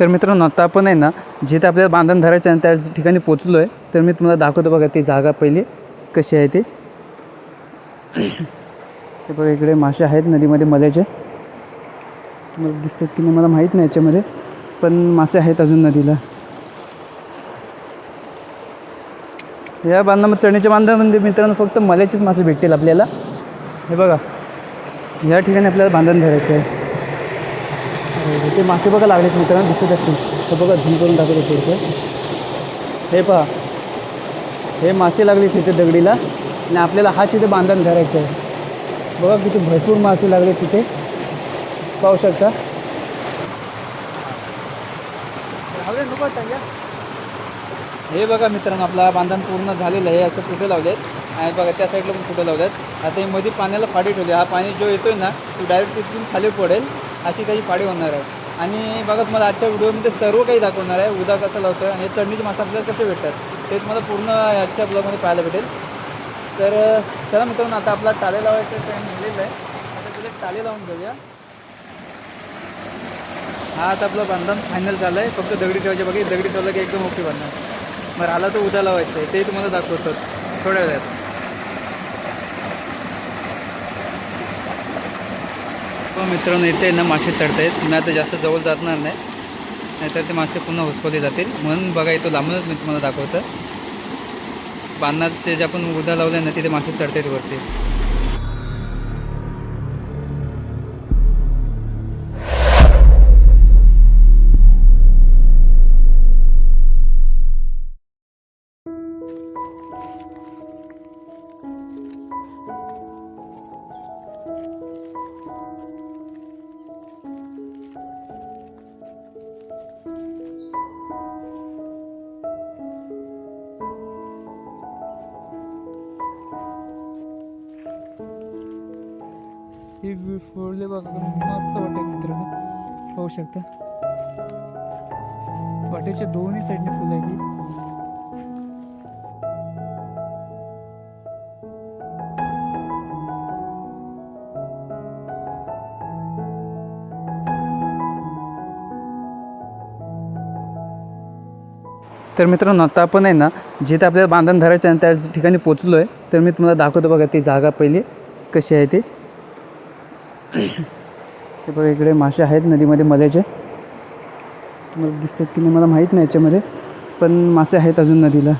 तर मित्रांनो आता आपण आहे ना जिथे आपल्याला बांधण धरायचं आहे त्या ठिकाणी पोचलो आहे तर मी तुम्हाला दाखवतो बघा ती जागा पहिली कशी आहे ती. ते बघा इकडे मासे आहेत नदीमध्ये मल्याचे तुम्हाला दिसतात की नाही मला माहीत नाही याच्यामध्ये पण मासे आहेत अजून नदीला. या बांधामध्ये चढणीच्या बांधामध्ये मित्रांनो फक्त मल्याचेच मासे भेटतील आपल्याला. हे बघा या ठिकाणी आपल्याला बांधण धरायचं आहे. अरे, ते मासे बघा लागलेत मित्रांनो दिसत असतील. तर बघा झूम करून दाखवतो थोडंसं. हे पहा. हे मासे लागले तिथे दगडीला. आणि आपल्याला हाच इथे बांधण धरायचं आहे. बघा किती भरपूर मासे लागले तिथे. पाहू शकता. हे बघा मित्रांनो आपला बांधण पूर्ण झालेलं आहे. असं कुठे लावलेत? आणि बघा त्या साईडला पण कुठे लावलेत? आता हे मध्ये पाण्याला फाडी ठेवली. हा पाणी जो येतोय ना तो डायरेक्ट तिथून खाली पडेल. अशी काही पाळी होणार आहे. आणि बघा तुम्हाला आजच्या व्हिडिओमध्ये सर्व काही दाखवणार आहे. उद्या कसं लावतं आणि चढणीचे मासे आपल्याला कसे भेटतात ते तुम्हाला पूर्ण आजच्या ब्लॉगमध्ये पाहायला भेटेल. तर चला मित्रांनो आता आपला टाले लावायचं टाईम झालेला आहे. आता तिथे टाले लावून घेऊया. हा आता आपलं बांधण फायनल झालं आहे फक्त दगडी ठेवायचे. बघा दगडी ठेवलं की एकदम ओके बांधणार मग आला तर उद्या लावायचं आहे. ते तुम्हाला दाखवतो थोड्या वेळात. हो मित्रांनो इथे ना मासे चढत आहेत मी आता जास्त जवळ जाणार नाही. नाहीतर ते मासे पुन्हा हुसकवले जातील. म्हणून बघा इथं लांबूनच मी तुम्हाला दाखवतं. बांधणारचे जे आपण उद्या लावले ना तिथे मासे चढत आहेत वरती. हे फुले बघा मस्त वाटेल मित्रांनो. पाहू शकता. वाटेच्या दोन्ही साईडने फुलं आहेत तर मित्रांनो आता आपण आहे ना जिथे आपल्याला बांधण धरायचं आहे त्या ठिकाणी पोचलो आहे तर मी तुम्हाला दाखवतो बघा ती जागा पहिली कशी आहे ती. ते बघा इकडे मासे आहेत नदीमध्ये मल्याचे तुम्हाला दिसतात की नाही मला माहीत नाही याच्यामध्ये पण मासे आहेत अजून नदीला.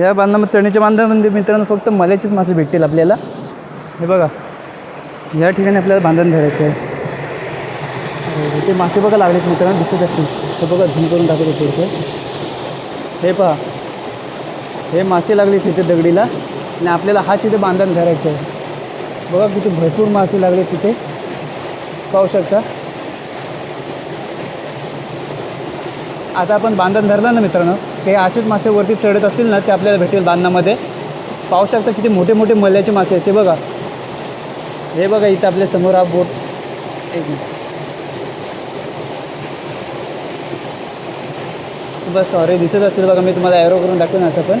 या बांधामध्ये चढणीच्या बांधामध्ये मित्रांनो फक्त मल्याचेच मासे भेटतील आपल्याला. हे बघा या ठिकाणी आपल्याला बांधण धरायचं आहे ते मासे बघा लागलेत मित्रांनो दिसत असतील. तर बघा झूम करून दाखवतो थोडंसं हे पहा हे मासे लागले तिथे दगडीला. आणि आपल्याला हाच इथे बांधण धरायचं आहे. बघा किती भरपूर मासे लागले तिथे. पाहू शकता. आता आपण बांधण धरलं ना मित्रांनो ते असेच मासे वरती चढत असतील ना ते आपल्याला भेटेल बांधणामध्ये. पाहू शकता किती मोठे मोठे मल्ल्याचे मासे आहेत ते बघा. हे बघा इथं आपल्यासमोर हा बोट. एक मिनिट. बस सॉरी दिसत असतील बघा मी तुम्हाला ॲरो करून दाखवेन असं पण.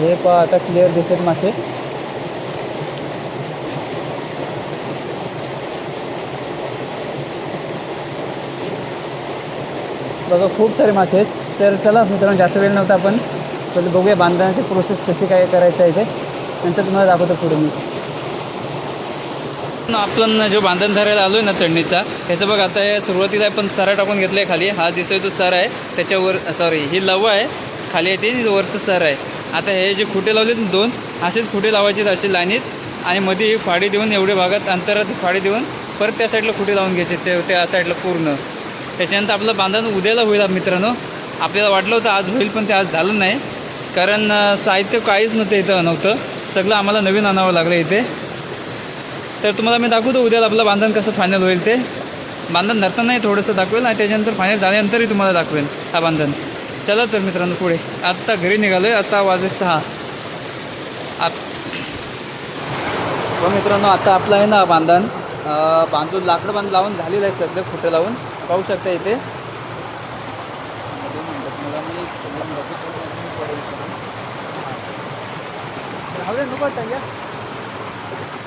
हे पहा आता क्लिअर दिसत मासे. बघा खूप सारे मासे आहेत. तर चला मित्रांनो जास्त वेळ नव्हता आपण. तर बघूया बांधण्याची प्रोसेस कशी काय करायचं आहे ते. नंतर तुम्हाला दाखवतो पुढे मी. आपण जो बांधण धरायला आलो आहे ना चढणीचा ह्याचं बघ आता हे सुरुवातीला आपण सरा टाकून घेतलं आहे खाली. हा दिसतोय तो सर आहे. त्याच्यावर सॉरी ही लव आहे. खाली आहे ती वरचं सर आहे. आता हे जे खुटे लावलेत ना दोन असेच खुटे लावायचे असे लाईनीत आणि मध्ये ही फाडी देऊन एवढ्या भागात अंतरात फाडी देऊन परत त्या साईडला खुटे लावून घ्यायचे ते त्या साईडला पूर्ण. त्याच्यानंतर आपलं बांधण उद्याला होईल मित्रांनो. आपल्याला वाटलं होतं आज होईल पण ते आज झालं नाही. कारण साहित्य काहीच नव्हतं इथं नव्हतं सगळं आम्हाला नवीन आणावं लागलं इथे. तर तुम्हाला मी दाखवतो उद्याला आपलं बांधण कसं फायनल होईल ते. बांधण धरतानाही थोडंसं दाखवेल आणि त्याच्यानंतर फायनल झाल्यानंतरही तुम्हाला दाखवेल हा बांधण. चला तर मित्रांनो पुढे. आत्ता घरी निघालो आहे आत्ता वाजले सहा. आत मित्रांनो आता आपलं आहे ना बांधण. बांधून लाकडं बांध लावून झालेलं आहे सध्या खोटं लावून. पाहू शकता इथे. राहू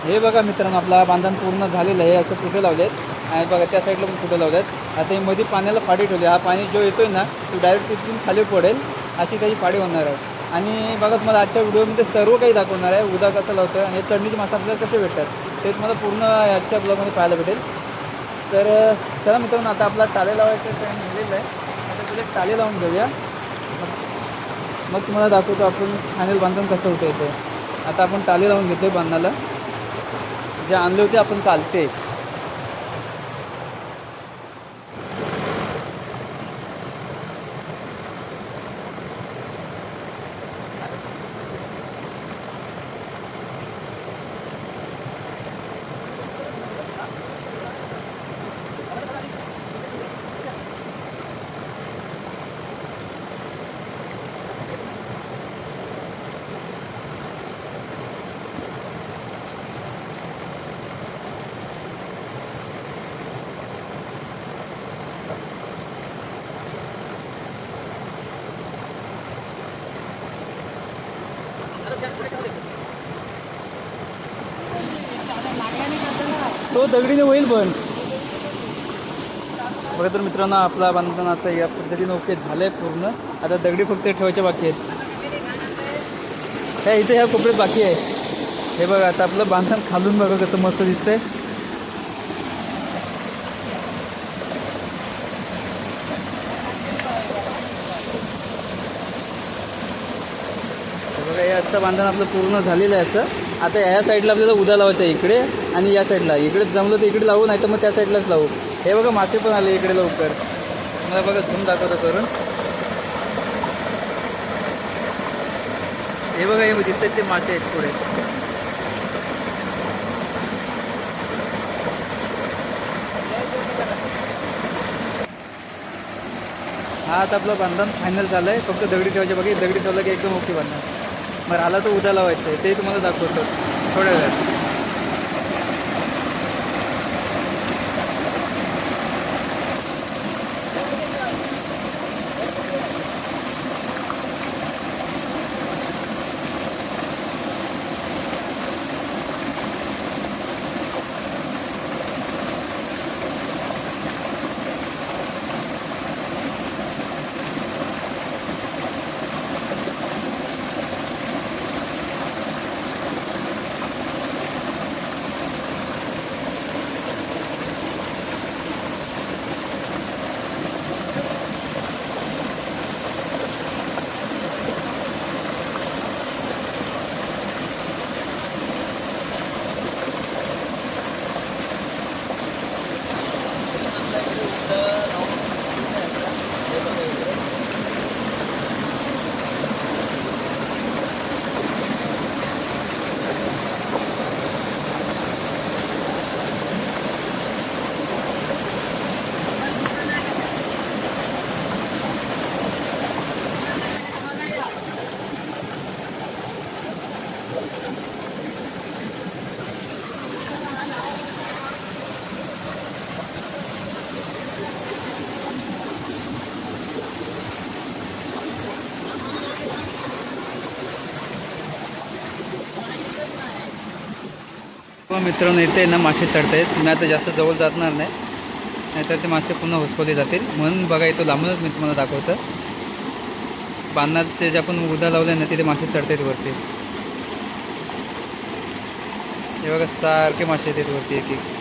हे बघा मित्रांनो आपला बांधण पूर्ण झालेलं आहे असं कुठे लावले आहेत आणि बघा त्या साईडला पण फुटं लावल्यात आता हे मध्ये पाण्याला फाडी ठेवली. हा पाणी जो येतोय ना तो डायरेक्ट तिथून खाली पडेल. अशी त्याची फाडी होणार आहे. आणि बघा तुम्हाला आजच्या व्हिडिओमध्ये सर्व काही दाखवणार आहे. उदा कसं लावतं आणि चढणीचे मासे आपल्याला कसे भेटतात ते तुम्हाला पूर्ण आजच्या ब्लॉगमध्ये पाहायला भेटेल. तर चला मित्रांनो आता आपला टाले लावायचं टाईम झालेलं आहे. आता तुला टाले लावून घेऊया. मग तुम्हाला दाखवतो आपण फायनल बांधकाम कसं होतं येतं आता आपण टाले लावून घेतो आहे बांधणाला जे आणले होते आपण काल ते तो दगडीने होईल पण. बघा तर मित्रांनो आपला बांधकाम असं या पद्धतीनं ओके झालंय पूर्ण. आता दगडी फक्त ठेवायच्या बाकी आहेत. ह्या इथे ह्या कोपऱ्यात बाकी आहे. हे बघा आता आपलं बांधकाम खालून बघा कसं मस्त दिसतंय. बघा हे असं बांधण आपलं पूर्ण झालेलं आहे असं. आता या साईडला आपल्याला उद्या लावायचं आहे इकडे आणि या साईडला. इकडे जमलं तर इकडे लावू नाही तर मग त्या साईडलाच लावू. हे बघा मासे पण आले इकडे लवकर. मला बघा झूम दाखवतो करून. हे बघा हे दिसत ते मासे आहेत पुढे. हा आता आपलं बांधण फायनल झालं आहे फक्त दगडी ठेवायचे बघा दगडी ठेवलं की एकदम ओके बांधणार बरं आला तर उद्या लावायचं आहे ते तुम्हाला दाखवतो. थोड्या वेळात. हो मित्रांनो इथे ना मासे चढत आहेत मी आता जास्त जवळ जाणार नाही. नाहीतर ते मासे पुन्हा हुसकवले जातील. म्हणून बघा इथं लांबूनच मी तुम्हाला दाखवतं. बांधाचे जे आपण उदा लावले ना तिथे मासे चढत आहेत वरती. हे बघा सारखे मासे येतात वरती एक एक.